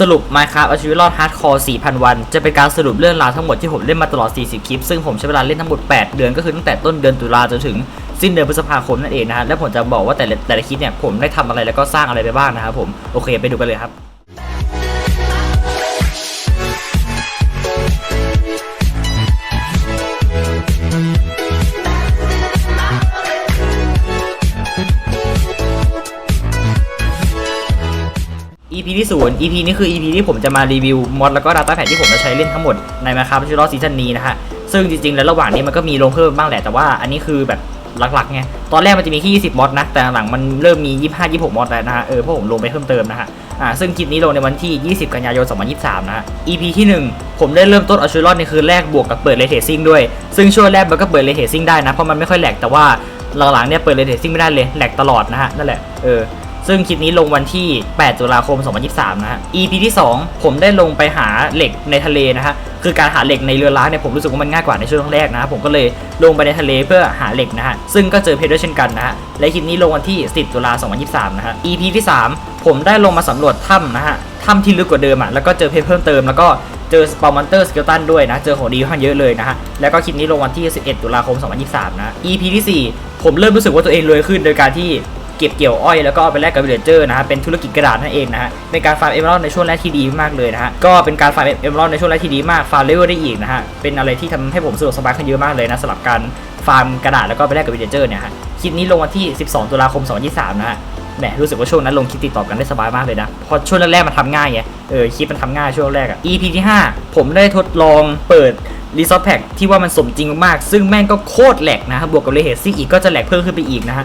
สรุป Minecraft เอาชีวิตรอดฮาร์ดคอร์ 4,000 วัน จะเป็นการสรุปเรื่องราวทั้งหมดที่ผมเล่นมาตลอด 40 คลิป ซึ่งผมใช้เวลาเล่นทั้งหมด 8 เดือนก็คือตั้งแต่ต้นเดือนตุลาจนถึงสิ้นเดือนพฤษภาคมนั่นเองนะฮะและผมจะบอกว่าแต่ละแต่ละคลิปเนี่ยผมได้ทำอะไรแล้วก็สร้างอะไรไปบ้างนะครับผมโอเคไปดูกันเลยครับ ที่ศูนย์ EP นี้คือ EP ที่ผมจะมารีวิวมอดแล้วก็ Data Pack ที่ผมจะใช้เล่นทั้งหมดใน Minecraft ชิลซีซั่นนี้นะฮะ ซึ่งจริงๆ แล้วระหว่างนี้มันก็มีลงเพิ่มบ้างแหละ แต่ว่าอันนี้คือแบบหลักๆไง ตอนแรกมันจะมีแค่20 มอดนะ แต่หลังมันเริ่มมี 25 26 มอดแล้วนะฮะ เออเพราะผมลงไปเพิ่มเติมนะฮะ อ่า ซึ่งคลิปนี้ลงในวันที่ 20 กันยายน 2023 นะฮะ EP ที่ 1 ผมได้เริ่มต้นเอาชีวิตรอดในคืนแรกบวกกับเปิดเลเทซิ่งด้วย ซึ่งช่วงแรกมันก็เปิดเลเทซิ่งได้นะ เพราะมันไม่ค่อยแหลก แต่ว่าหลังๆเนี่ยเปิดเลเทซิ่งไม่ได้เลย แหลกตลอดนะฮะ นั่นแหละ เออ ซึ่งคลิปนี้ลงวันที่ 8 ตุลาคม 2023 นะฮะ EP ที่ 2 ผมได้ลงไปหาเหล็กในทะเลนะฮะ คือการหาเหล็กในเรือร้างเนี่ยผมรู้สึกว่ามันง่ายกว่าในช่วงแรกนะฮะผมก็เลยลงไปในทะเลเพื่อหาเหล็กนะฮะ ซึ่งก็เจอเพชรด้วยเช่นกันนะฮะ และคลิปนี้ลงวันที่ 10 ตุลาคม2023 นะฮะ EP ที่ 3 ผมได้ลงมาสำรวจถ้ำนะฮะ ถ้ำที่ลึกกว่าเดิมอะ แล้วก็เจอเพชรเพิ่มเติม แล้วก็เจอสปอมอนเตอร์สเกลตันด้วยนะ เจอของดีค่อนข้างเยอะเลยนะฮะ แล้วก็คลิปนี้ลงวันที่ 11 ตุลาคม 2023 นะ EP ที่ 4 ผมเริ่มรู้สึกว่าตัวเองรวยขึ้นโดยการที่ เก็บเกี่ยวอ้อยแล้วก็เอาไปแลกกับวิลเลเจอร์นะฮะเป็นธุรกิจกระดาษนั่นเองนะฮะเป็นการฟาร์มเอเมอรัลในช่วงแรกที่ดีมากเลยนะฮะก็เป็นการฟาร์มเอเมอรัลในช่วงแรกที่ดีมากฟาร์มเลเวลได้อีกนะฮะเป็นอะไรที่ทำให้ผมสะดวกสบายขึ้นเยอะมากเลยนะสำหรับการฟาร์มกระดาษแล้วก็ไปแลกกับวิลเลเจอร์เนี่ยฮะคลิปนี้ลงวันที่ 12 ตุลาคม 2023 นะฮะแหมรู้สึกว่าช่วงนั้นลงคลิปติดต่อกันได้สบายมากเลยนะเพราะช่วงแรกๆมันทำง่ายไงเออคลิปมันทำง่ายช่วงแรกอะ EP ที่ 5 ผมได้ทดลองเปิดรีซอสแพ็กที่ว่ามันสมจริงมากๆซึ่งแม่งก็โคตรแหลกนะฮะบวกกับเลเฮซี่อีกก็จะแหลกเพิ่มขึ้นไปอีกนะฮะ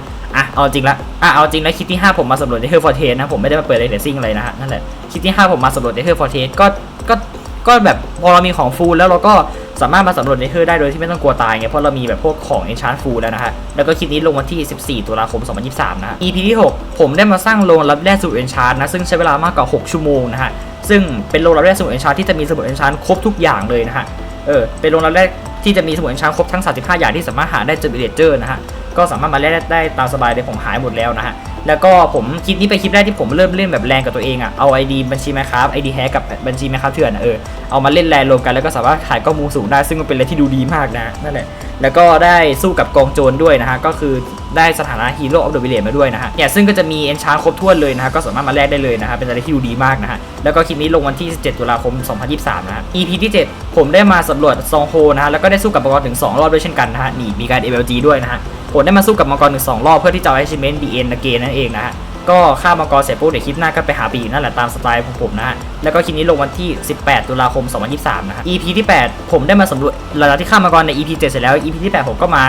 เอาจริงละอะเอาจริงแล้วคลิปที่ 5 ผมมาสำรวจในเฮอร์ฟอร์เทสนะผมไม่ได้มาเปิดเลเทซิ่งอะไรนะฮะนั่นแหละคลิปที่ 5 ผมมาสำรวจในเฮอร์ฟอร์เทสก็ก็ก็แบบพอเรามีของฟูลแล้วเราก็สามารถมาสำรวจในเฮอร์ได้โดยที่ไม่ต้องกลัวตายไงเพราะเรามีแบบพวกของเอนชานฟูลแล้วนะฮะแล้วก็คลิปนี้ลงวันที่ 14 ตุลาคม 2023 นะ EP ที่ 6 ผมได้มาสร้างโรงรับแร่สูตรเอนชานนะซึ่งใช้เวลามากกว่า 6 ชั่วโมงนะฮะซึ่งเป็นโรงรับแร่สมุดเอนชานที่จะมีสมุดเอนชานครบทุกอย่างเลยนะฮะเออเป็นโรงรับแร่ที่จะมีสมุดเอนชานครบทั้ง 35 อย่างที่สามารถหาได้จากเลเจอร์นะฮะ ก็สามารถมาเล่นได้ตามสบายเลยผมหายหมดแล้วนะฮะแล้วก็ผมคลิปนี้เป็นคลิปแรกที่ผมเริ่มเล่นแบบแรงกับตัวเองอะ่ะเอา ID บัญชี Minecraft ID แฮกกับบัญชี Minecraft เถื่อนเออเอามาเล่นแรงรวมกันแล้วก็สามารถถ่ายข้องมูสูงได้ซึ่งมันเป็นอะไรที่ดูดีมากนะนั่นแหละแล้วก็ได้สู้กับกองโจรด้วยนะฮะก็คือได้สถานะฮีโร่ออฟเดอะวิลเลจมาด้วยนะฮะเนี่ยซึ่งก็จะมีเอนชานครบถ้วนเลยนะฮะก็สามารถมาแลกได้เลยนะฮะเป็นอะไรที่ดูดีมากนะฮะแล้วก็คลิปนี้ลงวันที่ 17 ตุลาคม 2023 นะฮะ EP ที่ 7 ผมได้มาสำรวจซองโฮนะฮะแล้วก็ได้สู้กับมังกรถึง 2 รอบด้วยเช่นกันนะฮะนี่มีการ MLG ด้วยนะฮะ ผมได้มาสู้กับมังกรถึง2รอบเพื่อที่จะเอา achievement the end again นั่นเองนะฮะก็ฆ่ามังกรเสร็จปุ๊บเดี๋ยวคลิปหน้าก็ไปหาปีกนั่นแหละตามสไตล์ของผมนะฮะ แล้วก็คลิปนี้ลงวันที่ 18 ตุลาคม 2023 นะฮะ EP ที่ 8 ผมได้มาสำรวจหลังจากที่ฆ่ามังกรใน EP 7 เสร็จแล้ว EP ที่ 8 ผมก็มา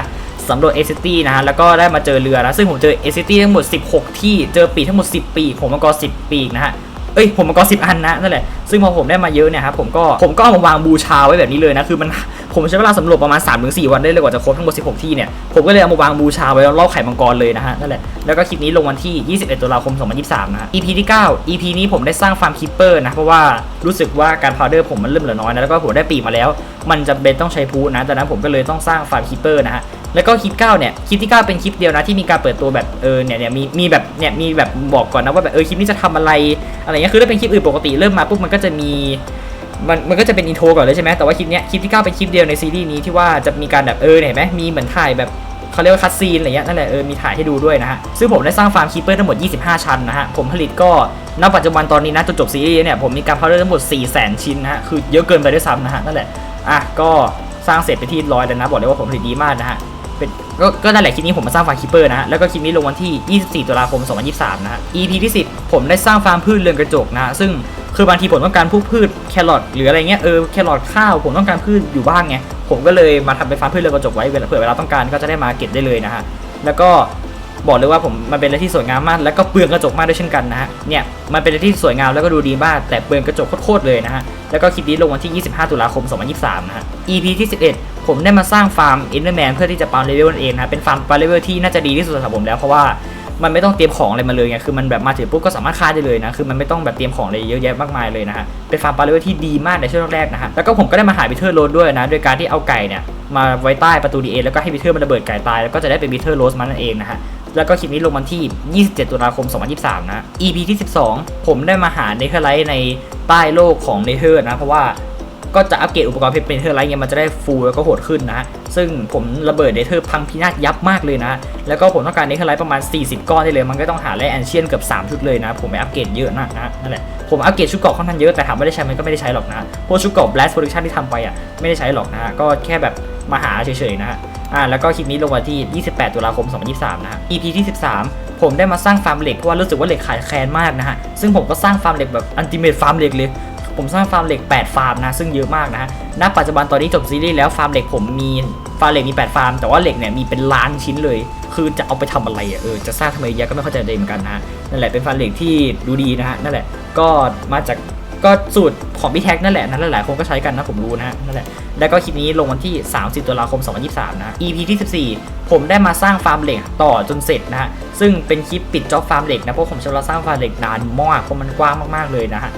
สำรวจเอซิตี้นะฮะ แล้วก็ได้มาเจอเรือนะ ซึ่งผมเจอเอซิตี้ทั้งหมด 16 ที่ เจอปีทั้งหมด 10 ปี ผมมังกร 10 ปีนะฮะเอ้ยผมมังกร10อันนะนั่นแหละซึ่งพอผมได้มาเยอะเนี่ยครับผมก็ผมก็เอามาวางบูชาไว้แบบนี้เลยนะคือมัน ผมใช้เวลาสำรวจประมาณ 3-4 วันได้เลยกว่าจะครบทั้งหมด 16 ที่เนี่ย ผมก็เลยเอามาวางบูชาไว้รอบไข่มังกรเลยนะฮะ นั่นแหละ แล้วก็คลิปนี้ลงวันที่ 21 ตุลาคม 2023นะฮะ EP ที่ 9 EP นี้ผมได้สร้างฟาร์มคิปเปอร์นะ เพราะว่ารู้สึกว่าการพาวเดอร์ผมมันเริ่มเหลือน้อยนะ แล้วก็ผมได้ปีมาแล้ว มันจำเป็นต้องใช้พูนะดังนั้นผมก็เลยต้องสร้างฟาร์มคิปเปอร์นะฮะแล้วก็คลิป9เนี่ยคลิปที่ 9 เป็นคลิปเดียวนะที่มีการเปิดตัวแบบเออเนี่ยเนี่ยมีมีแบบเนี่ยมีแบบบอกก่อนนะว่าแบบเออคลิปนี้จะทำอะไรอะไรเงี้ยคือถ้าเป็นคลิปอื่นปกติเริ่มมาปุ๊บมันก็จะมี มันมันก็จะเป็นอินโทรก่อนเลยใช่ไหมแต่ว่าคลิปเนี้ยคลิปที่9เป็นคลิปเดียวในซีรีส์นี้ที่ว่าจะมีการแบบเออเห็นไหมมีเหมือนถ่ายแบบเขาเรียกว่าคัดซีนอะไรเงี้ยนั่นแหละเออมีถ่ายให้ดูด้วยนะฮะซึ่งผมได้สร้างฟาร์มคีเปอร์ทั้งหมด 25 ชั้นนะฮะผมผลิตก็ณปัจจุบันตอนนี้นะจนจบซีรีส์เนี่ยผมมีการพาเดอร์ทั้งหมด4 0 0 0 0 0 ชิ้นนะฮะคือเยอะเกินไปด้วยซ้ำนะฮะนั่นแหละอะก็สร้างเสร็จไปที่ร้อยแล้วนะบอกเลยว่าผมผลิตดีมากนะฮะเป็นก็ก็นั่นแหละคลิปนี้ผมมาสร้างฟาร์มคิปเปอร์นะฮะ แล้วก็คลิปนี้ลงวันที่ 24 ตุลาคม 2023 นะฮะ EP ที่ 10 ผมได้สร้างฟาร์มพืชเรือนกระจกนะฮะ ซึ่ง คือบางทีผมต้องการพวกพืชแครอทหรืออะไรเงี้ยเออแครอทข้าวผมต้องการพืชอยู่บ้างไงผมก็เลยมาทำเป็นฟาร์มพืชเรือกระจกไว้เวลาเผื่อเวลาต้องการก็จะได้มาเก็บได้เลยนะฮะแล้วก็บอกเลยว่าผมมันเป็นอะไรที่สวยงามมาก แล้วก็เปลืองกระจกมากด้วยเช่นกันนะฮะเนี่ยมันเป็นอะไรที่สวยงามแล้วก็ดูดีมากแต่เปลืองกระจกโคตรเลยนะฮะแล้วก็คลิปนี้ลงวันที่ 25 ตุลาคม 2023 นะฮะ EP ที่ 11 ผมได้มาสร้างฟาร์ม Enderman เพื่อที่จะปั๊มเลเวลนั่นเองนะฮะเป็นฟาร์มปั๊มเลเวลที่น่าจะดีที่สุดสำหรับผมแล้วเพราะว่า มันไม่ต้องเตรียมของอะไรมาเลยไงคือมันแบบมาถึงปุ๊บก็สามารถฆ่าได้เลยนะคือมันไม่ต้องแบบเตรียมของอะไรเยอะแยะมากมายเลยนะฮะเป็นฟาร์มปั๊มเลเวลที่ดีมากในช่วงแรกนะฮะแล้วก็ผมก็ได้มาหาบิเทอร์โรสด้วยนะโดยการที่เอาไก่เนี่ยมาไว้ใต้ประตูดีเอแล้วก็ให้บิเทอร์มันระเบิดไก่ตายแล้วก็จะได้เป็นบิเทอร์โรสมันนั่นเองนะฮะแล้วก็คลิปนี้ลงวันที่ 27 ตุลาคม 2023 นะ EP ที่ 12 ผมได้มาหาเนเธอร์ไลท์ในใต้โลกของเนเธอร์นะ เพราะว่า ก็จะอัปเกรดอุปกรณ์เพชรเป็นเนเธอร์ไลท์เนี่ยมันจะได้ฟูลแล้วก็โหดขึ้นนะ ซึ่งผมระเบิดเนเธอร์พังพินาศยับมากเลยนะ แล้วก็ผมต้องการเนเธอร์ไลท์ประมาณ 40 ก้อนได้เลย มันก็ต้องหาแร่แอนเชียนเกือบ3ชุดเลยนะ ผมไปอัปเกรดเยอะนะนั่นแหละ ผมอัปเกรดชุดเกราะค่อนข้างเยอะ แต่ถามว่าได้ใช้ไหมก็ไม่ได้ใช้หรอกนะ พวกชุดเกราะ blast protection ที่ทำไปอะไม่ได้ใช้หรอกนะ ก็แค่แบบมาหาเฉยๆนะฮะอ่าแล้วก็คลิปนี้ลงวันที่ 28 ตุลาคม 2023 นะฮะ EP ที่ 13 ผมได้มาสร้างฟาร์มเหล็กเพราะว่ารู้สึกว่าเหล็กขายแคลนมากนะฮะ ซึ่งผมก็สร้างฟาร์มเหล็กแบบอันติเม e ฟาร์มเหล็กเลย ผมสร้างฟาร์มเหล็ก 8 ฟาร์มนะ ซึ่งเยอะมากนะฮะณปัจจุบันตอนนี้จบซีรีส์แล้วฟาร์มเหล็กผมมีฟาร์มเหล็กมี 8 ฟาร์ม แต่ว่าเหล็กเนี่ยมีเป็นล้านชิ้นเลย คือจะเอาไปทำอะไรอะเออจะสร้างทำไมเยอะก็ไม่เข้าใจเลยเหมือนกันนะฮะนั่นแหละเป็นฟาร์มเหล็กที่ดูดีนะฮะนั่นแหละก็มาจากก็สูตรของพี่แท็กนั่นแหละนั่นหลายๆคนก็ใช้กันนะผมรู้นะฮะนั่นแหละแล้วก็คลิปนี้ลงวันที่ 30 ตุลาคม 2023 นะ EP ที่ 14 ผมได้มาสร้างฟาร์มเหล็กต่อจนเสร็จนะฮะซึ่งเป็นคลิปปิดจ็อบฟาร์มเหล็กนะเพราะผมใช้เวลาสร้างฟาร์มเหล็กนานมากเพราะมันกว้างมากๆเลยนะฮะ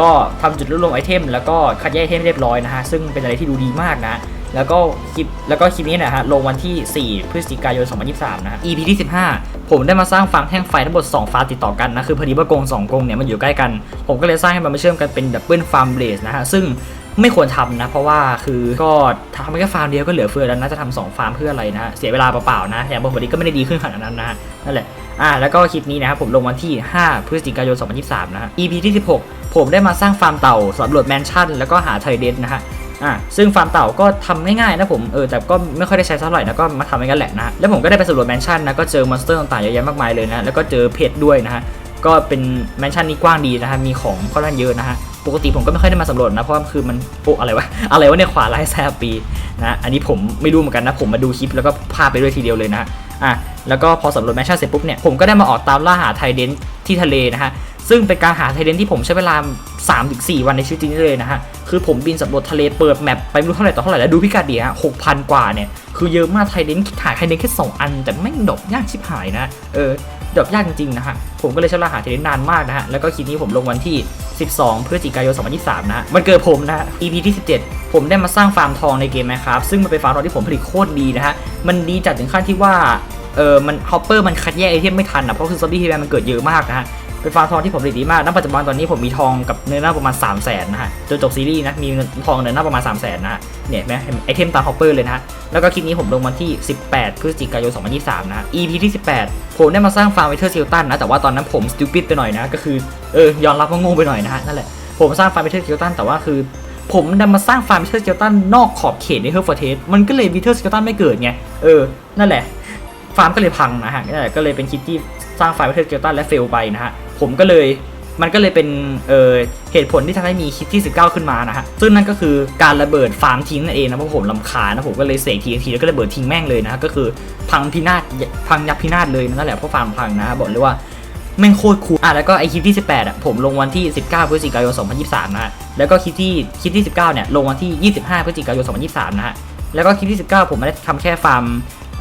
ก็ทำจุดรวบรวมไอเทมแล้วก็คัดแยกไอเทมเรียบร้อยนะฮะซึ่งเป็นอะไรที่ดูดีมากนะแล้วก็คลิปแล้วก็คลิปนี้นะฮะลงวันที่ 4 พฤศจิกายน 2023 นะฮะ EP ที่ 15 ผมได้มาสร้างฟาร์มแท่งไฟทั้งหมด 2 ฟาร์มติดต่อกันนะ คือพอดีว่ากง 2 กงเนี่ยมันอยู่ใกล้กัน ผมก็เลยสร้างให้มันมาเชื่อมกันเป็นดับเบิลฟาร์มเบลสนะฮะ ซึ่งไม่ควรทำนะ เพราะว่าคือก็ทำแค่ฟาร์มเดียวก็เหลือเฟือแล้วนะจะทำสองฟาร์มเพื่ออะไรนะเสียเวลาเปล่าๆนะอย่างบางทีก็ไม่ได้ดีขึ้นขนาดนั้นนะฮะนั่นแหละอ่าแล้วก็คลิปนี้นะครับผมลงวันที่ 5 พฤศจิกายน 2023 นะฮะ EP ที่ 16 ผมได้มาสร้างฟาร์มเต่าสำรวจแมนชั่นแล้วก็หาไทเดนนะฮะอ่าซึ่งฟาร์มเต่าก็ทำง่ายๆนะผมเออแต่ก็ไม่ค่อยได้ใช้เท่าไหร่นะก็มาทำให้กันแหละนะแล้วผมก็ได้ไปสำรวจแมนชั่นนะก็เจอมอนสเตอร์ต่างๆเยอะแยะมากมายเลยนะแล้วก็เจอเพชรด้วยนะฮะก็เป็นแมนชั่นนี้กว้างดีนะฮะมีของค่อนข้างเยอะนะฮะปกติผมก็ไม่ค่อยได้มาสำรวจนะเพราะคือมันโอ้อะไรวะอะไรวะเนี่ยขวาไล่แซบปีนะอันนี้ผมไม่รู้เหมือนกันนะผมมาดูคลิปแล้วก็พาไปด้วยทีเดียวเลยนะอะแล้วก็พอสำรวจแมนชั่นเสร็จปุ๊บเนี่ยผมก็ได้มาออกตามล่าหาไทเดนที่ทะเลนะฮะ ซึ่งเป็นการหาไทเดนที่ผมใช้เวลา 3-4 วันในชีวิตจริงเลยนะฮะ คือผมบินสำรวจทะเลเปิดแมปไปไม่รู้เท่าไหร่ต่อเท่าไหร่แล้วดูพิกัดเดีฮะ6,000กว่าเนี่ย คือเยอะมากไทเดนหาไทเดนแค่ 2 อัน แต่ไม่ดอกยากชิบหายนะ เออดอกยากจริงๆนะฮะ ผมก็เลยใช้เวลาหาไทเดนนานมากนะฮะ แล้วก็คลิปนี้ผมลงวันที่ 12 พฤศจิกายน 2023 นะฮะมันเกิดผมนะฮะ EP ที่ 17 ผมได้มาสร้างฟาร์มทองในเกมนะครับ ซึ่งมันเป็นฟาร์มทองที่ผมผลิตโคตรดีนะฮะ มันดีจัดถึงขั้นที่ว่าเออมันฮอปเปอร์มันคัดแยกไอเทมไม่ทันอะเพราะคือซอมบี้ทีแมนมันเกิดเยอะมากนะฮะ เป็นฟาร์มทองที่ผมผลิตดีมากณปัจจุบันตอนนี้ผมมีทองกับเนื้อหน้าประมาณ 3 0 0แสนนะฮะจนจบซีรีส์นะ มีทองเนื้อหน้าประมาณ 3 0 0แสนนะฮะเนี่ยไหมไอเทมตามฮอปเปอร์เลยนะฮะ แล้วก็คลิปนี้ผมลงวันที่ 18 พฤศจิกายน 2023 นะฮะ EP ที่ 18 ผมได้มาสร้างฟาร์มเวเทอร์ซิลตันนะ แต่ว่าตอนนั้นผมสตูปิดไปหน่อยนะ ก็คือ เออ ยอมรับว่าโง่ไปหน่อยนะฮะ นั่นแหละ ผมสร้างฟาร์มเวเทอร์ซิลตันแต่ว่าคือผมดันมาสร้างฟาร์มเวเทอร์สเกลตันนอกขอบเขตในเฮอร์ฟอร์เทสมันก็เลยวิเทอร์เกลตันไม่เกิดไง เออ นั่นแหละ ฟาร์มก็เลยพังนะฮะนั่นแหละก็เลยเป็นคลิปที่สร้างฟาร์มวิเทอร์เกลตันและเฟลไปนะฮะ ผมก็เลยมันก็เลยเป็นเเหตุผลที่ทำให้มีคลิปที่ 19 ขึ้นมานะฮะ ซึ่งนั่นก็คือการระเบิดฟาร์มทิ้งนั่นเองนะเพราะผมลำคานะผมก็เลยเสกทีทีแล้วก็ระเบิดทิ้งแม่งเลยนะะก็คือพังพินาศพังยับพินาศเลยนั่นแหละเพราะฟาร์มพังนะะบอกเลยว่าแม่งโคตรคูลอะแล้วก็ไอคลิปที่ 18อะผมลงวันที่ 19 พฤศจิกายน 2023 นะฮะแล้วก็คลิปที่คลิปที่ 19 เนี่ยลงวันที่ 25 พฤศจิกายน 2023 นะฮะแล้วก็คลิปที่ 19 ผมไม่ได้ทำแค่ฟาร์ม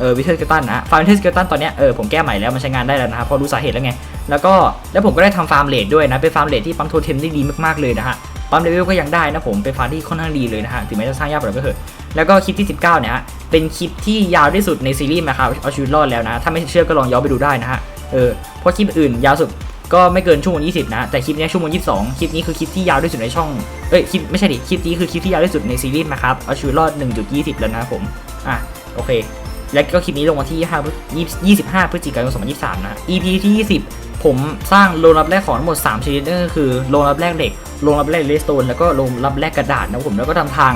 เออวิเทอร์สเกลตันนะฟาร์มวิเทอร์สเกลตันตอนนี้เออผมแก้ใหม่แล้วมันใช้งานได้แล้วนะครับพราะรู้สาเหตุแล้วไง แล้วก็แล้วผมก็ได้ทำฟาร์มเลดด้วยนะเป็นฟาร์มเลดที่ปั๊มโทเทมได้ดีมากๆเลยนะฮะปั๊มเลเวลก็ยังได้นะผมเป็นฟาร์มที่ค่อนข้างดีเลยนะฮะถึงแม้จะสร้างยากกว่าก็เถอะแล้วก็คลิปที่ 19เนี่ยฮะเป็นคลิปที่ยาวที่สุดในซีรีส์นะครับเอาชีวิตรอดแล้วนะถ้าไม่เชื่อก็ลองย้อนไปดูได้นะฮะเออเพราะคลิปอื่นยาวสุดก็ไม่เกินชั่วโมง20 นะ แต่คลิปนี้ชั่วโมง22 คลิปนี้คือคลิปที่ยาวที่สุดในช่อง เอ้ยคลิปไม่ใช่ดิ คลิปนี้คือคลิปที่ยาวที่สุดในซีรีส์นะครับ เอาชีวิตรอด 1.20 แล้วนะผม อะ โอเค และก็คลิปนี้ลงวันที่ 25 25 พฤศจิกายน 2023 นะ EP ที่ 20 ผมสร้างโรงรับแรกของทั้งหมด 3 ชนิดนั่นก็คือโรงรับแรกเหล็กโรงรับแรกเลสโตนแล้วก็โรงรับแรกกระดาษนะผมแล้วก็ทำทาง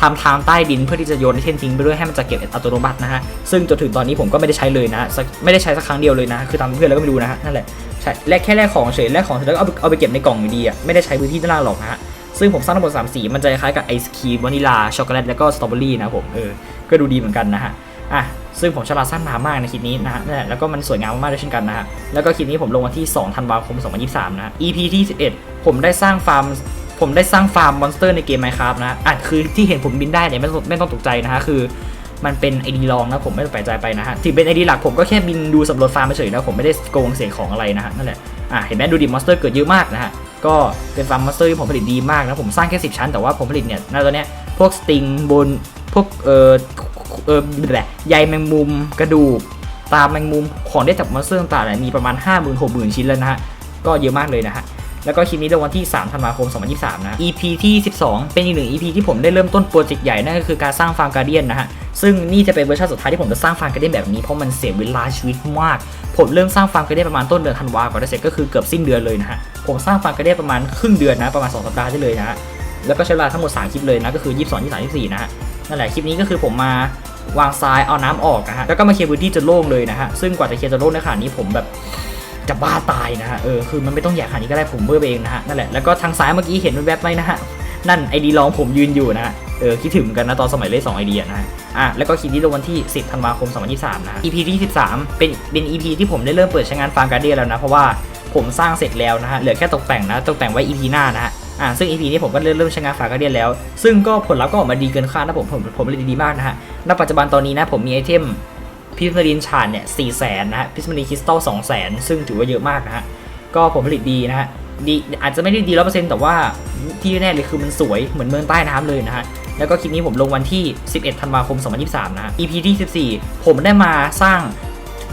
ทำทางใต้ดินเพื่อที่จะโยนไอเทมทิ้งไปด้วยให้มันจะเก็บอัตโนมัตินะฮะซึ่งจนถึงตอนนี้ผมก็ไม่ได้ใช้เลยนะไม่ได้ใช้สักครั้งเดียวเลยนะคือทำเพื่อนแล้วก็ไม่ดูนะฮะนั่นแหละใช่แลกแค่แลกของเฉยแลกของเสร็จแล้วก็เอาไปเอาไปเก็บในกล่องอยู่ดีอะไม่ได้ใช้พื้นที่ด้านล่างหรอกฮะซึ่งผมสร้างทั้งหมด3สีมันจะคล้ายกับไอศครีมวานิลาช็อกโกแลตแล้วก็สตรอเบอรี่นะผมเออก็ดูดีเหมือนกันนะฮะ อะซึ่งผมใช้เวลาสั้นนามากในคลิปนี้นะฮะนั่นแล้วก็มันสวยงามมากๆด้วยเช่นกันนะฮะแล้วก็คลิปนี้ผมลงวันที่ 2 ธันวาคม 2023 นะฮะ EP ที่ 11 ผมได้สร้างฟาร์มผมได้สร้างฟาร์มมอนสเตอร์ในเกม Minecraft นะอะคือที่เห็นผมบินได้เนี่ยไม่ต้องไม่ต้องตกใจนะฮะคือมันเป็นไอดีลองนะผมไม่ต้องแปลกใจไปนะฮะถึงเป็นไอดีหลักผมก็แค่บินดูสำรวจฟาร์มเฉยๆนะผมไม่ได้โกงเสียของอะไรนะฮะนั่นแหละอะเห็นไหมดูดิมอนสเตอร์เกิดเยอะมากนะฮะก็เป็นฟาร์มมอนสเตอร์ที่ผมผลิตดีมากนะผมสร้างแค่ 10 ชั้นแต่ว่าผมผลิตเนี่ยในตอนเนี้ยพวกสติงบนพวกเอ่อ เออแบบใยแมงมุมกระดูกตาแมงมุมของได้จากมอนสเตอร์ต่างๆเนี่ยมีประมาณ 5 0 0 0 0 6 0 0 0 ชิ้นแล้วนะฮะ ก็เยอะมากเลยนะฮะ แล้วก็คลิปนี้ลงวันที่ 3 ธันวาคม 2023 นะ EP ที่ 12 เป็นอีกหนึ่ง EP ที่ผมได้เริ่มต้นโปรเจกต์ใหญ่ นั่นก็คือการสร้างฟาร์มการเดียนนะฮะ ซึ่งนี่จะเป็นเวอร์ชันสุดท้ายที่ผมจะสร้างฟาร์มการเดียนแบบนี้ เพราะมันเสียเวลาชีวิตมาก ผมเริ่มสร้างฟาร์มการเดียนประมาณต้นเดือนธันวาคมก่อนจะเสร็จก็คือเกือบสิ้นเดือนเลยนะฮะ ผมสร้างฟาร์มการเดียนประมาณครึ่งเดือนนะ ประมาณ 2 สัปดาห์ได้เลยนะฮะ แล้วก็ใช้เวลาทั้งหมด 3 คลิปเลยนะ ก็คือ 22 23 24 นะฮะ นั่นแหละคลิปนี้ก็คือผมมาวางทรายเอาน้ำออกนะฮะแล้วก็มาเคลียร์พื้นที่จนโล่งเลยนะฮะซึ่งกว่าจะเคลียร์จนโล่งในขานี้ผมแบบจะบ้าตายนะฮะเออคือมันไม่ต้องแย่ขนาดนี้ก็ได้ผมเบอร์เองนะฮะนั่นแหละแล้วก็ทางซ้ายเมื่อกี้เห็นแวบๆไหมนะฮะนั่นไอดีลองผมยืนอยู่นะฮะเออคิดถึงกันนะตอนสมัยเล่น2ไอเดียนะฮะอะแล้วก็คลิปนี้ลงวันที่ 10 ธันวาคม 2023นะฮะ EP ที่ 13 เป็นเป็น EP ที่ผมได้เริ่มเปิดใช้งานฟาร์มการ์เดียแล้วนะ เพราะว่าผมสร้างเสร็จแล้วนะฮะเหลือแค่ตกแต่งนะ ตกแต่งไว้ EP หน้านะฮะ อ่าซึ่ง EP นี้ผมก็เริ่มเริ่มใช้งานฟาการเดียนแล้ว ซึ่งก็ผลลัพธ์ก็ออกมาดีเกินคาดนะผมผมผมเลยดีมากนะฮะณปัจจุบันตอนนี้นะผมมีไอเทมพิสมารินชาญเนี่ยสี่แสนนะฮะพิสมารินคริสตัลสองแสนซึ่งถือว่าเยอะมากนะฮะก็ผลผลิตดีนะฮะดีอาจจะไม่ได้ดีร้อยเปอร์เซ็นต์แต่ว่าที่แน่เลยคือมันสวยเหมือนเมืองใต้น้ำเลยนะฮะแล้วก็คลิปนี้ผมลงวันที่ 11 ธันวาคม 2023 นะฮะ EP ที่ 14 ผมได้มาสร้าง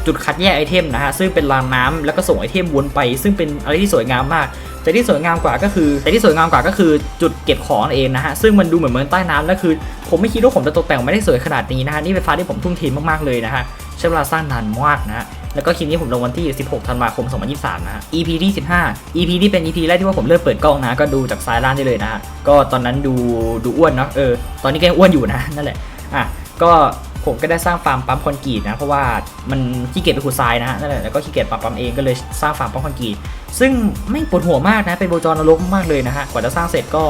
จุดคัดแยกไอเทมนะฮะ ซึ่งเป็นรางน้ำแล้วก็ส่งไอเทมวนไป ซึ่งเป็นอะไรที่สวยงามมาก แต่ที่สวยงามกว่าก็คือ แต่ที่สวยงามกว่าก็คือจุดเก็บของเองนะฮะซึ่งมันดูเหมือนเมืองใต้น้ำแล้วคือ ผมไม่คิดว่าผมจะตกแต่งไม่ได้สวยขนาดนี้นะฮะนี่เป็นฟ้าที่ผมทุ่มเทมากๆเลยนะฮะใช้เวลาสร้างนานมากนะฮะแล้วก็คลิปนี้ผมลงวันที่ 16 ธันวาคม 2023 นะฮะ EP ที่ 15 EP ที่เป็น EP แรกที่ว่าผมเริ่มเปิดกล้องนะ ก็ดูจากซ้ายล่างได้เลยนะฮะ ก็ตอนนั้นดูดูอ้วนเนาะ เออ ตอนนี้ก็ยังอ้วนอยู่นะ นั่นแหละ อะ ก็ ผมก็ได้สร้างฟาร์มปั๊มคอนกรีตนะ เพราะว่ามันขี้เกียจไปขุดทรายนะฮะนั่นแหละแล้วก็ขี้เกียจปั๊มปั๊มเองก็เลยสร้างฟาร์มปั๊มคอนกรีตซึ่งไม่ปวดหัวมากนะเป็นโบจรนรกมากเลยนะฮะกว่าจะสร้างเสร็จก็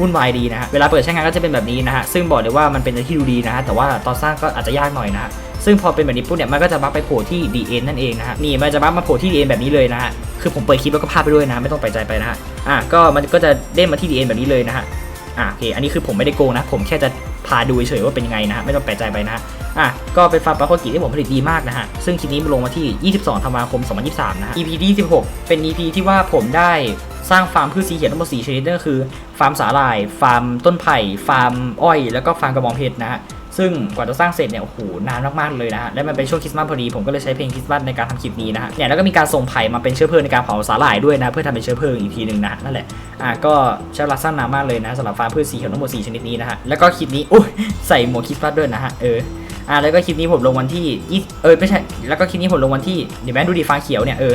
วุ่นวายดีนะฮะเวลาเปิดใช้งานก็จะเป็นแบบนี้นะฮะซึ่งบอกเลยว่ามันเป็นอะไรที่ดูดีนะฮะแต่ว่าตอนสร้างก็อาจจะยากหน่อยนะฮะซึ่งพอเป็นแบบนี้ปุ๊บเนี่ยมันก็จะบักไปโผล่ที่ DN นั่นเองนะฮะนี่มันจะบักมาโผล่ที่ DN แบบนี้เลยนะฮะคือผมเปิดคลิปแล้วก็พาไปด้วยนะไม่ต้องไปใจไปนะฮะอะก็มันก็จะเด้งมาที่ DN แบบนี้เลยนะฮะอะโอเคอันนี้คือผมไม่ได้โกงนะ ผมแค่จะพาดูเฉยว่าเป็นยังไงนะฮะไม่ต้องแปลกใจไปนะฮะ อะก็เป็นฟาร์มปลาโคกิที่ผมผลิตดีมากนะฮะ ซึ่งคลิปนี้ลงมาที่ 22 ธันวาคม 2023 นะฮะ EP ที่16 เป็น EP ที่ว่าผมได้สร้างฟาร์มพืชสีเขียวทั้งหมด4ชนิดนั่นก็คือ ฟาร์มสาหร่าย ฟาร์มต้นไผ่ ฟาร์มอ้อย แล้วก็ฟาร์มกระบองเพชรนะฮะ ซึ่งกว่าจะสร้างเสร็จเนี่ย โอ้โห นานมากๆเลยนะฮะ และมันเป็นช่วงคริสต์มาสพอดี ผมก็เลยใช้เพลงคริสต์มาสในการทำคลิปนี้นะฮะ เนี่ย แล้วก็มีการส่งไผ่มาเป็นเชื้อเพลิงในการเผาสาหร่ายด้วยนะ เพื่อทำเป็นเชื้อเพลิงอีกทีหนึ่งนะ นั่นแหละ อะ ก็ใช้เวลาสั้นนานมากเลยนะสำหรับฟาร์มพืชสีเขียวทั้งหมด4ชนิดนี้นะฮะ แล้วก็คลิปนี้โอ้ยใส่หมวกคริสต์มาสด้วยนะฮะเออ อะแล้วก็คลิปนี้ผมลงวันที่ยี่เออไม่ใช่ แล้วก็คลิปนี้ผมลงวันที่เดี๋ยวแม่ดูดิฟ้าเขียวเนี่ยเออ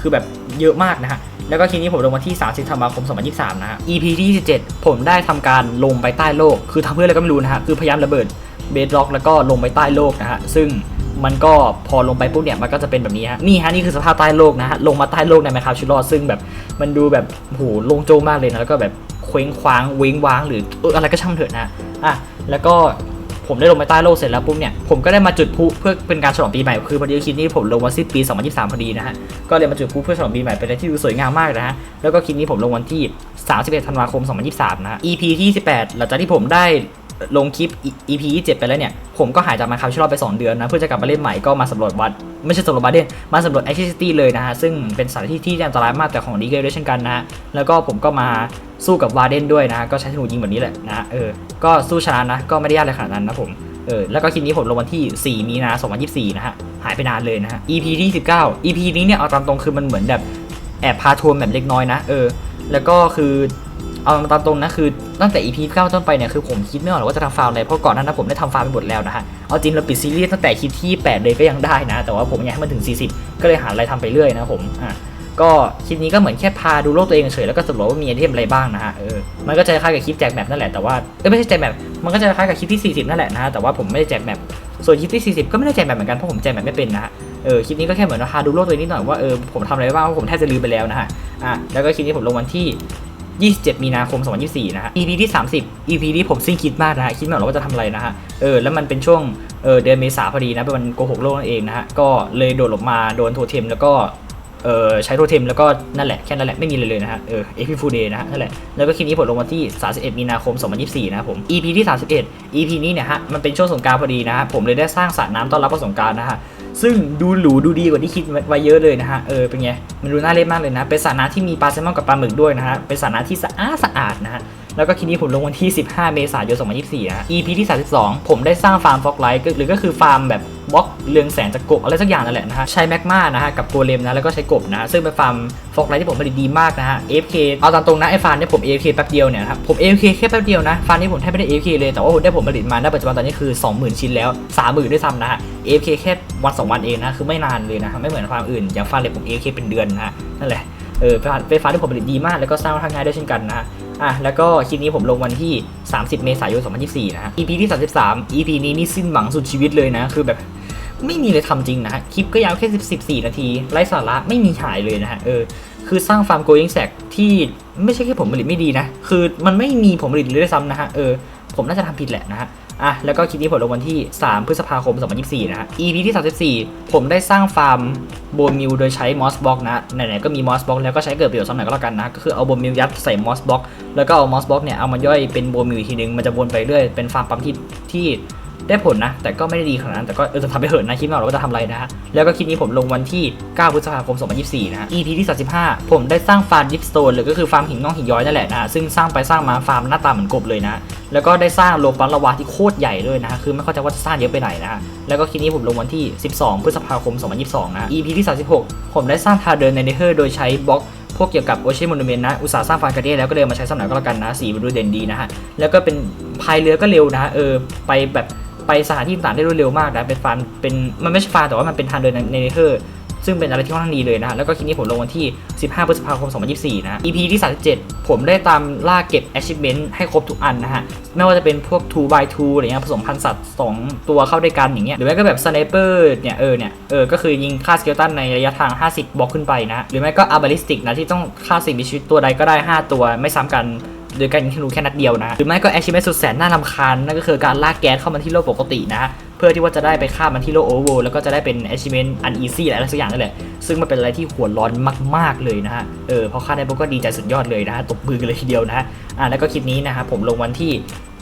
คือแบบเยอะมากนะฮะแล้วก็คลิปนี้ผมลงวันที่ 30 ธันวาคม 2023 นะฮะ EP ที่ 27 ผมได้ทำการลงไปใต้โลก คือทำเพื่ออะไรก็ไม่รู้นะฮะ คือพยายามระเบิดเบสล็อกแล้วก็ลงไปใต้โลกนะฮะ ซึ่งมันก็พอลงไปปุ๊บเนี่ยมันก็จะเป็นแบบนี้ฮะ นี่ฮะนี่คือสภาพใต้โลกนะฮะ ลงมาใต้โลกในแมคคาชิลอซึ่งแบบมันดูแบบโหโลงโจงมากเลยนะ แล้วก็แบบเคว้งคว้างเว้งว้างหรือเอออะไรก็ช่างเถอะนะฮะอะ แล้วก็ ผมได้ลงไปใต้โลกเสร็จแล้วปุ๊บเนี่ยผมก็ได้มาจุดพลุเพื่อเป็นการฉลองปีใหม่คือพอดีคลิปนี้ผมลงวันที่ปี 2023 พอดีนะฮะก็เลยมาจุดพลุเพื่อฉลองปีใหม่เป็นอะไรที่ดูสวยงามมากนะฮะแล้วก็คลิปนี้ผมลงวันที่ 31 ธันวาคม 2023 นะฮะ EP ที่ 18 หลังจากที่ผมได้ ลงคลิป EP 27ไปแล้วเนี่ย ผมก็หายจากมาคาชิลอบไป 2 เดือนนะ เพื่อจะกลับมาเล่นใหม่ก็มาสำรวจวัด ไม่ใช่สำรวจวัดเด่นมาสำรวจ Activity เลยนะฮะ ซึ่งเป็นสถานที่ที่อันตรายมากแต่ของดีเกด้วยเช่นกันนะแล้วก็ผมก็มาสู้กับวาเดนด้วยนะก็ใช้ธนูยิงแบบนี้แหละนะฮะเออก็สู้ชนะนะก็ไม่ได้ยากอะไรขนาดนั้นนะผมเออแล้วก็คลิปนี้ผมลงวันที่ 4 มีนา2024 นะฮะหายไปนานเลยนะฮะ EP ที่ 19 EP นี้เนี่ยเอาตามตรงคือมันเหมือนแบบแอบพาทัวร์แบบเล็กน้อยนะเออแล้วก็คือ เอาตามตรงนะคือตั้งแต่ EP 9ต้นไปเนี่ยคือผมคิดไม่ออกว่าจะทำฟาร์มอะไรเพราะก่อนหน้านั้นผมได้ทำฟาร์มไปหมดแล้วนะฮะเอาจริงเราปิดซีรีส์ตั้งแต่คลิปที่ 8 เลยก็ยังได้นะ แต่ว่าผมอยากให้มันถึง 40 ก็เลยหาอะไรทำไปเรื่อยนะผมอะก็คลิปนี้ก็เหมือนแค่พาดูโลกตัวเองเฉยแล้วก็สำรวจว่ามีไอเทมอะไรบ้างนะฮะเออมันก็จะคล้ายกับคลิปแจกแมปนั่นแหละแต่ว่าเอ้ยไม่ใช่แจกแมปมันก็จะคล้ายกับคลิปที่ 40 นั่นแหละนะฮะแต่ว่าผมไม่ได้แจกแมปส่วนคลิปที่ 40 ก็ไม่ได้แจกแมปเหมือนกันเพราะผมแจกแมปไม่เป็นนะฮะเออคลิปนี้ก็แค่เหมือนพาดูโลกตัวเองนิดหน่อยว่าเออผมทำอะไรบ้างว่าผมแทบจะลืมไปแล้วนะฮะอะแล้วก็คลิปนี้ผมลงวันที่ 27 มีนาคม 2024 นะฮะ EP ที่ 30 EP ที่ผมสิ้นคิดมากนะฮะ คิดไม่ออกหรอกว่าจะทำอะไรนะฮะ เออ แล้วมันเป็นช่วง เออ เดือนเมษาพอดีนะ เป็นวันโกหกโลกนั่นเองนะฮะ ก็เลยโดดหลบมาโดนโทเทมแล้วก็ เออใช้โทเทมแล้วก็นั่นแหละ แค่นั้นแหละ ไม่มีเลยเลยนะฮะ เออเอพิฟูเดย์นะฮะ นั่นแหละ แล้วก็คลิปนี้ผมลงวันที่ 31 มีนาคม 2024 นะครับผม EP ที่ 31 EP นี้เนี่ยฮะ มันเป็นช่วงสงกรารพอดีนะฮะ ผมเลยได้สร้างสระน้ำต้อนรับวันสงกรารนะฮะ ซึ่งดูหรูดูดีกว่าที่คิดไว้เยอะเลยนะฮะ เออเป็นไง มันดูน่าเล่นมากเลยนะ เป็นสระน้ำที่มีปลาแซลมอนกับปลาหมึกด้วยนะฮะ เป็นสระน้ำที่สะอาดสะอาดนะฮะ แล้วก็คลิปนี้ผมลงวันที่ 15 เมษายน 2024 นะ EP ที่ 32 ผมได้สร้างฟาร์มฟอกไลท์หรือก็คือฟาร์มแบบบล็อกเรืองแสงจากกบอะไรสักอย่างนั่นแหละนะฮะ ใช้แมกมานะฮะ กับโกเลมนะ แล้วก็ใช้กบนะฮะซึ่งเป็นฟาร์มฟอกไลท์ที่ผมผลิตดีมากนะฮะ AFK เอาตามตรงนะไอ้ฟาร์มเนี่ยผม AFK แป๊บเดียวเนี่ยครับผม AFK แค่แป๊บเดียวนะฟาร์มนี้ผมแทบไม่ได้ AFK เลยแต่ว่าผมได้ผมผลิตมาณปัจจุบันตอนนี้คือ 20,000 ชิ้นแล้ว 30,000 ด้วยซ้ำนะฮะ AFK แค่วันสองวันเองนะคือไม่นานเลยนะฮะไม่เหมือนฟาร์มอื่นอย่างฟาร์มเล็กผม AFK เป็นเดือนนะฮะนั่นแหละเออเป็นฟาร์มที่ผมผลิตดีมากแล้วก็สร้างค่อนข้างง่ายด้วยเช่นกันนะฮะ อะแล้วก็คลิปนี้ผมลงวันที่ 30 เมษายน 2024 นะฮะ EP ที่ 33 EP นี้นี่สิ้นหวังสุดชีวิตเลยนะ คือแบบไม่มีเลยทำจริงนะฮะ คลิปก็ยาวแค่ 14 นาที ไร้สาระไม่มีหายเลยนะฮะ เออ คือสร้างฟาร์มโกยิงแสกที่ไม่ใช่แค่ผมผลิตไม่ดีนะ คือมันไม่มีผมผลิตเลยด้วยซ้ำนะฮะ เออ ผมน่าจะทำผิดแหละนะฮะ อะแล้วก็คลิปนี้ผมลงวันที่ 3 พฤษภาคม 2024 นะฮะ EP ที่ 34 ผมได้สร้างฟาร์มโบมิลโดยใช้มอสบ็อกนะ ไหนๆก็มีมอสบ็อกแล้วก็ใช้เกิดประโยชน์สักหน่อยก็แล้วกันนะ ก็คือเอาโบมิลยัดใส่มอสบ็อกแล้วก็เอามอสบ็อกเนี่ยเอามาย่อยเป็นโบมิลอีกทีนึง มันจะวนไปเรื่อย เป็นฟาร์มปั๊มที่ที่ ได้ผลนะ แต่ก็ไม่ได้ดีขนาดนั้น แต่ก็เออจะทำไปเหินนะคิดไม่ออกหรอกว่าจะทำอะไรนะฮะ แล้วก็คลิปนี้ผมลงวันที่ 9 พฤษภาคม 2024 นะ EP ที่ 35 ผมได้สร้างฟาร์มดิฟสโตนหรือก็คือฟาร์มหินงอกหินย้อยนั่นแหละนะซึ่งสร้างไปสร้างมาฟาร์มหน้าตาเหมือนกบเลยนะ แล้วก็ได้สร้างโลปันละวาที่โคตรใหญ่ด้วยนะคือไม่เข้าใจว่าจะสร้างเยอะไปไหนนะแล้วก็คลิปนี้ผมลงวันที่ 12 พฤษภาคม 2022 นะ EP ที่ 36 ผมได้สร้างทาเดินในเนเธอร์โดยใช้บล็อกพวกเกี่ยวกับโอเชียนมอนเมนต์นะ อุตสาห์สร้างฟาร์มการ์เดียแล้วก็เลยมาใช้สำหรับก็แล้วกันนะ สีมันดูเด่นดีนะฮะ แล้วก็เป็นพายเรือก็เร็วนะ เออ ไปแบบ ไปสถานที่ต่างๆได้รวดเร็วมากนะเป็นฟาร์มเป็นมันไม่ใช่ฟาร์มแต่ว่ามันเป็นทางเดินในเนเธอร์ซึ่งเป็นอะไรที่ค่อนข้างดีเลยนะ แล้วก็คลิปนี้ผมลงวันที่ 15 พฤษภาคม 2024 นะ EP ที่ 37 ผมได้ตามล่าเก็บ achievement ให้ครบทุกอันนะฮะ ไม่ว่าจะเป็นพวก 2 by 2อะไรเงี้ยผสมพันธุ์สัตว์ 2 ตัวเข้าด้วยกันอย่างเงี้ย หรือไม่ก็แบบ sniper เนี่ย เออ เนี่ย เออ ก็คือยิงฆ่าสเกลตันในระยะทาง 50 บล็อกขึ้นไปนะ หรือไม่ก็ a b a l i s t i c นะ ที่ต้องฆ่าสิ่งมีชีวิตตัวใดก็ได้ 5 ตัวไม่ซ้ำกัน โดยการยิงธนูแค่นัดเดียวนะ หรือไม่ก็ achievement สุดแสนน่ารำคาญนั่นก็คือการลากแก๊สเข้ามาที่โลกปกตินะ เพื่อที่ว่าจะได้ไปฆ่ามันที่โลกโอเวอร์แล้วก็จะได้เป็น achievement uneasy อะไรสักอย่างนั่นแหละซึ่งมันเป็นอะไรที่หัวร้อนมาก ๆเลยนะฮะเออพอฆ่าได้ปุ๊บก็ดีใจสุดยอดเลยนะฮะตบมือกันเลยทีเดียวนะฮะอ่าแล้วก็คลิปนี้นะครับผมลงวันที่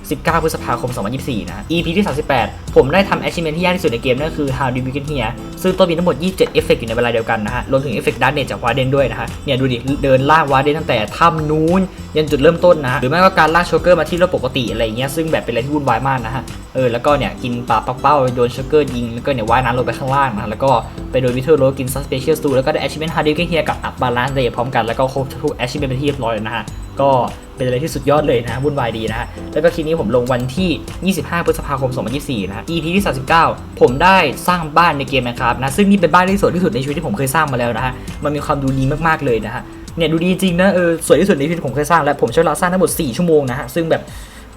19 พฤษภาคม 2024 นะ EP ที่ 38 ผมได้ทำ achievement ที่ยากที่สุดในเกมนั่นคือ How do you get here ซึ่งตัวมีทั้งหมด 27 เอฟเฟกต์อยู่ในเวลาเดียวกันนะฮะ รวมถึงเอฟเฟกต์ดันเนจากวาเดนด้วยนะฮะ เนี่ยดูดิ เดินลากวาเดนตั้งแต่ถ้ำนู้นยันจุดเริ่มต้นนะ หรือไม่ก็การลากโชเกอร์มาที่โลกปกติอะไรอย่างเงี้ยซึ่งแบบเป็นอะไรที่วุ่นวายมากนะฮะเออแล้วก็เนี่ยกินปลาปักเป้าโดนโชเกอร์ยิงแล้วก็เนี่ยว่ายน้ำลงไปข้างล่างนะแล้วก็ไปโดนวิเทอร์โรกินซัสเปเชียลสตูแล้วก็ได้ achievement How do you get here กับอับบาลานซ์เดย์พร้อมกันแล้วก็ครบทุก achievement เป็นที่เรียบร้อยแล้วนะฮะก็เป็นอะไรที่สุดยอดเลยนะวุ่นวายดีนะฮะแล้วก็คลิปนี้ผมลงวันที่ 25 พฤษภาคม 2024 นะฮะ EP ที่ 39 ผมได้สร้างบ้านในเกมนะครับนะซึ่งนี่เป็นบ้านที่สวยที่สุดในชีวิตที่ผมเคยสร้างมาแล้วนะฮะมันมีความดูดีมากๆเลยนะฮะ เนี่ยดูดีจริงนะเออสวยที่สุดในชีวิตผมเคยสร้างและผมใช้เวลาสร้างทั้งหมด 4 ชั่วโมงนะฮะซึ่งแบบ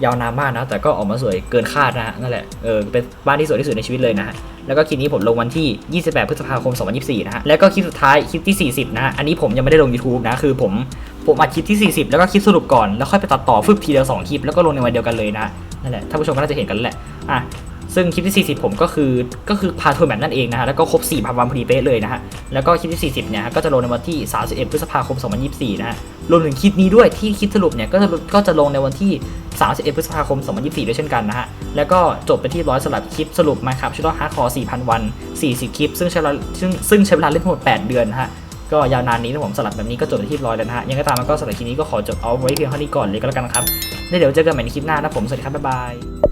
ยาวนานมากนะ แต่ก็ออกมาสวยเกินคาดนะฮะนั่นแหละเออเป็นบ้านที่สวยที่สุดในชีวิตเลยนะฮะแล้วก็คลิปนี้ผมลงวันที่ 28 พฤษภาคม 2024 นะฮะแล้วก็คลิปสุดท้ายคลิปที่ 40 นะฮะอันนี้ผมยังไม่ได้ลง YouTube นะคือผมผมอัดคลิปที่ 40 แล้วก็คลิปสรุปก่อนแล้วค่อยไปตัดต่อฟึบทีเดียว2คลิปแล้วก็ลงในวันเดียวกันเลยนะนั่นแหละท่านผู้ชมก็น่าจะเห็นกันแล้วแหละอะ ซึ่งคลิปที่ 40 ผมก็คือก็คือพาทัวร์แมตนั่นเองนะฮะแล้วก็ครบ4,000วันพอดีเป๊ะเลยนะฮะแล้วก็คลิปที่ 40 เนี่ยก็จะลงในวันที่ 31 พฤษภาคม 2024 นะฮะรวมถึงคลิปนี้ด้วยที่คลิปสรุปเนี่ยก็จะก็จะลงในวันที่ 31 พฤษภาคม 2024 ด้วยเช่นกันนะฮะแล้วก็จบไปที่ร้อยสำหรับคลิปสรุปมาครับชุดฮาร์ดคอร์4,000 วัน 40 คลิป ซึ่งใช้เวลาซึ่งซึ่งใช้เวลาเล่นทั้งหมด 8 เดือนนะฮะก็ยาวนานนี้นะผมสลับแบบนี้ก็จบไปที่ร้อยแล้วนะฮะยังไงก็ตามมันก็สำหรับคลิปนี้ก็ขอจบเอาไว้เพียงเท่านี้ก่อนเลยก็แล้วกันนะครับแล้วเดี๋ยวเจอกันใหม่ในคลิปหน้านะผมสวัสดีครับบ๊ายบาย